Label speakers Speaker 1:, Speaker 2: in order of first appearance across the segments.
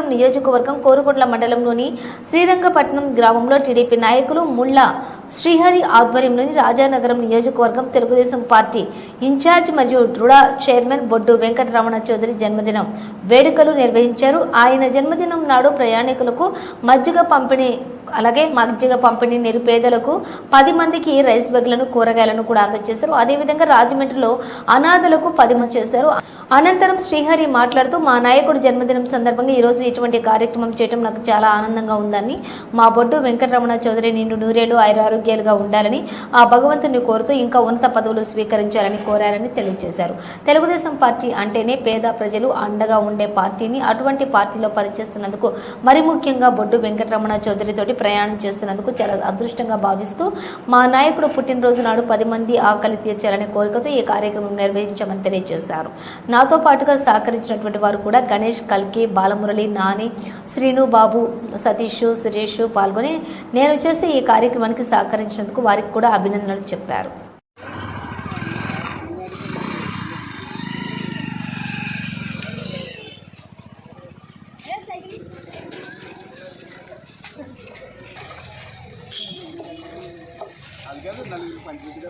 Speaker 1: రాజానగరం నియోజకవర్గం కోరుకొండల మండలంలోని శ్రీరంగపట్నం గ్రామంలో టీడీపీ నాయకులు ముళ్ళ శ్రీహరి ఆధ్వర్యంలోని రాజానగరం నియోజకవర్గం తెలుగుదేశం పార్టీ ఇన్ఛార్జ్ మరియు దృఢ చైర్మన్ బొడ్డు వెంకటరమణ చౌదరి జన్మదినం వేడుకలు నిర్వహించారు. ఆయన జన్మదినం నాడు ప్రయాణికులకు మజ్జిగ పంపిణీ అలాగే మజ్జిగ పంపిణీ నిరుపేదలకు పది మందికి రైస్ బ్యాగులను కూరగాయలను కూడా అందజేశారు. అదేవిధంగా రాజమండ్రిలో అనాథలకు పదిమ చేశారు. అనంతరం శ్రీహరి మాట్లాడుతూ మా నాయకుడు జన్మదినం సందర్భంగా ఈరోజు ఇటువంటి కార్యక్రమం చేయడం నాకు చాలా ఆనందంగా ఉందని మా బొడ్డు వెంకటరమణ చౌదరి నిన్ను నూరేళ్ళు ఆయురారోగ్యాలుగా ఉండాలని ఆ భగవంతుని కోరుతూ ఇంకా ఉన్నత పదవులు స్వీకరించాలని కోరారని తెలియజేశారు. తెలుగుదేశం పార్టీ అంటేనే పేద ప్రజలు అండగా ఉండే పార్టీని అటువంటి పార్టీలో పనిచేస్తున్నందుకు మరి ముఖ్యంగా బొడ్డు వెంకటరమణ చౌదరితోటి ప్రయాణం చేస్తున్నందుకు చాలా అదృష్టంగా భావిస్తూ మా నాయకుడు పుట్టినరోజు నాడు పది మంది ఆకలి తీర్చాలనే కోరికతో ఈ కార్యక్రమం నిర్వహించామని తెలియజేశారు. నాతో పాటుగా సహకరించినటువంటి వారు కూడా గణేష్ కల్కి బాలమురళి నాని శ్రీను బాబు సతీష్ సురేష్ పాల్గొని నేను చేసే ఈ కార్యక్రమానికి సహకరించినందుకు వారికి కూడా అభినందనలు చెప్పారు.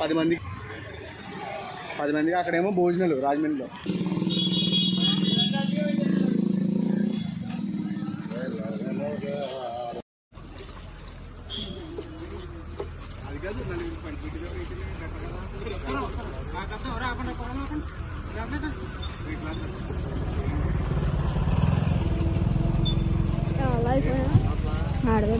Speaker 2: పది మంది. పది మందికి అక్కడేమో భోజనాలు రాజమండ్రిలో. అరే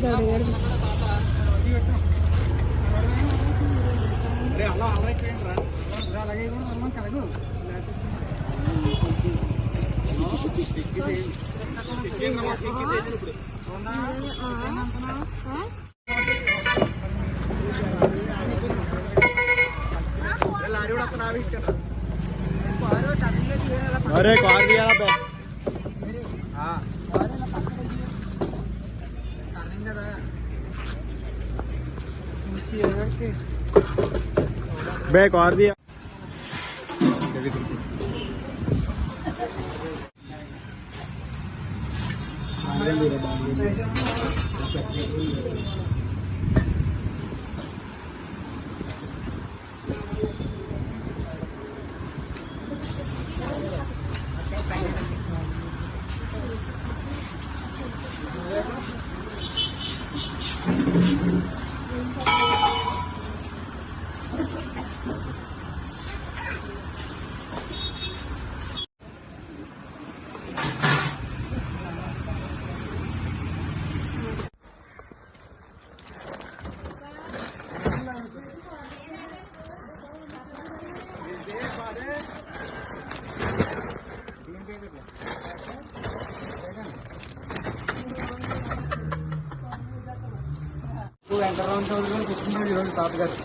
Speaker 2: अरे कौन दिया आप हाँ टर्निंग कर रहा है बैक और भी Thank you. వెంకటరామ చౌదరి గారు పుట్టినరోజు ఈరోజు తాతగారు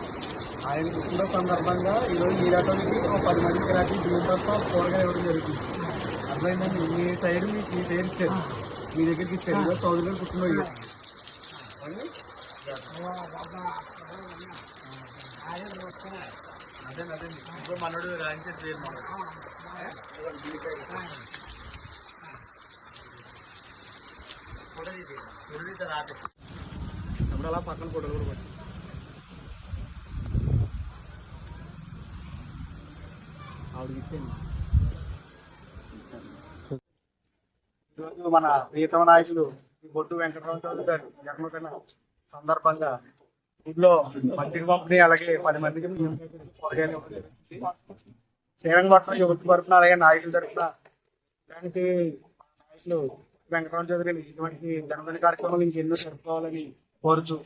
Speaker 2: ఆయన పుట్టినరోజు సందర్భంగా ఈరోజు ఈ ఒక పది మందికి రాత్రి బియ్యం తప్ప కూరగాయ ఇవ్వడం జరుగుతుంది అర్థమైందండి మీ సైడ్ మీ మీ సైడ్ ఇచ్చారు మీ దగ్గరికి ఇచ్చారు ఈరోజు చౌదరి గారు పుట్టినరోజు అదే అదే ఇప్పుడు మనోడు రాయించేది అప్పుడు అలా పక్కన ఫోటోలు కూడా పట్టి ఆవిడకి ఇచ్చేయండి ఈరోజు మన ప్రియతమ నాయకులు బొట్టు వెంకటరావు చౌదరి గారు జగన్ సందర్భంగా ఊళ్ళో మంచిగా పంపిణీ అలాగే పది మందికి కూరగాయలు ఇవ్వడం జరిగింది. యువత తరఫున అలాగే నాయకుల తరఫున దానికి నాయకులు వెంకటరామ చౌదరి ఇటువంటి జన్మదిన కార్యక్రమాలు ఇంకెన్నో జరుపుకోవాలని और जो